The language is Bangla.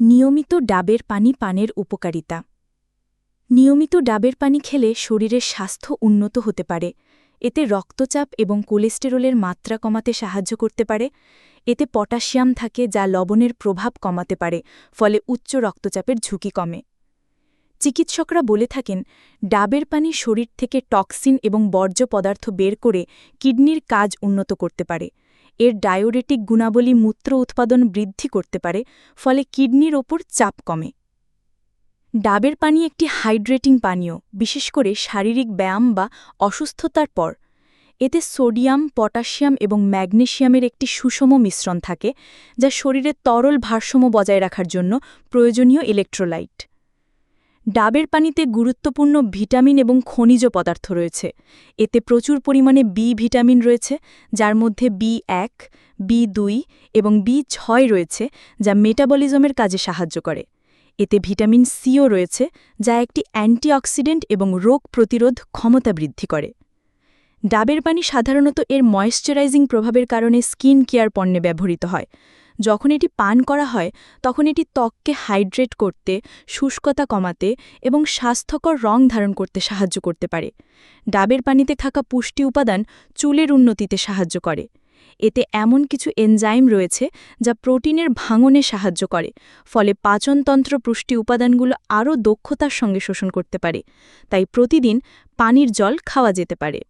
নিয়মিত ডাবের পানি পানের উপকারিতা। নিয়মিত ডাবের পানি খেলে শরীরের স্বাস্থ্য উন্নত হতে পারে। এতে রক্তচাপ এবং কোলেস্টেরলের মাত্রা কমাতে সাহায্য করতে পারে। এতে পটাশিয়াম থাকে যা লবণের প্রভাব কমাতে পারে, ফলে উচ্চ রক্তচাপের ঝুঁকি কমে। চিকিৎসকরা বলে থাকেন, ডাবের পানি শরীর থেকে টক্সিন এবং বর্জ্য পদার্থ বের করে কিডনির কাজ উন্নত করতে পারে। এর ডায়োরেটিক গুণাবলী মূত্র উৎপাদন বৃদ্ধি করতে পারে, ফলে কিডনির ওপর চাপ কমে। ডাবের পানি একটি হাইড্রেটিং পানীয়, বিশেষ করে শারীরিক ব্যায়াম বা অসুস্থতার পর। এতে সোডিয়াম, পটাশিয়াম এবং ম্যাগনেশিয়ামের একটি সুষম মিশ্রণ থাকে, যা শরীরের তরল ভারসাম্য বজায় রাখার জন্য প্রয়োজনীয় ইলেকট্রোলাইট। ডাবের পানিতে গুরুত্বপূর্ণ ভিটামিন এবং খনিজ পদার্থ রয়েছে। এতে প্রচুর পরিমাণে বি ভিটামিন রয়েছে, যার মধ্যে বি এক, বি দুই এবং বি ছয় রয়েছে, যা মেটাবলিজমের কাজে সাহায্য করে। এতে ভিটামিন সিও রয়েছে, যা একটি অ্যান্টিঅক্সিডেন্ট এবং রোগ প্রতিরোধ ক্ষমতা বৃদ্ধি করে। ডাবের পানি সাধারণত এর ময়েশ্চারাইজিং প্রভাবের কারণে স্কিন কেয়ার পণ্যে ব্যবহৃত হয়। যখন এটি পান করা হয়, তখন এটি ত্বককে হাইড্রেট করতে, শুষ্কতা কমাতে এবং স্বাস্থ্যকর রং ধারণ করতে সাহায্য করতে পারে। ডাবের পানিতে থাকা পুষ্টি উপাদান চুলের উন্নতিতে সাহায্য করে। এতে এমন কিছু এনজাইম রয়েছে যা প্রোটিনের ভাঙনে সাহায্য করে, ফলে পাচনতন্ত্র পুষ্টি উপাদানগুলো আরও দক্ষতার সঙ্গে শোষণ করতে পারে। তাই প্রতিদিন পানির জল খাওয়া যেতে পারে।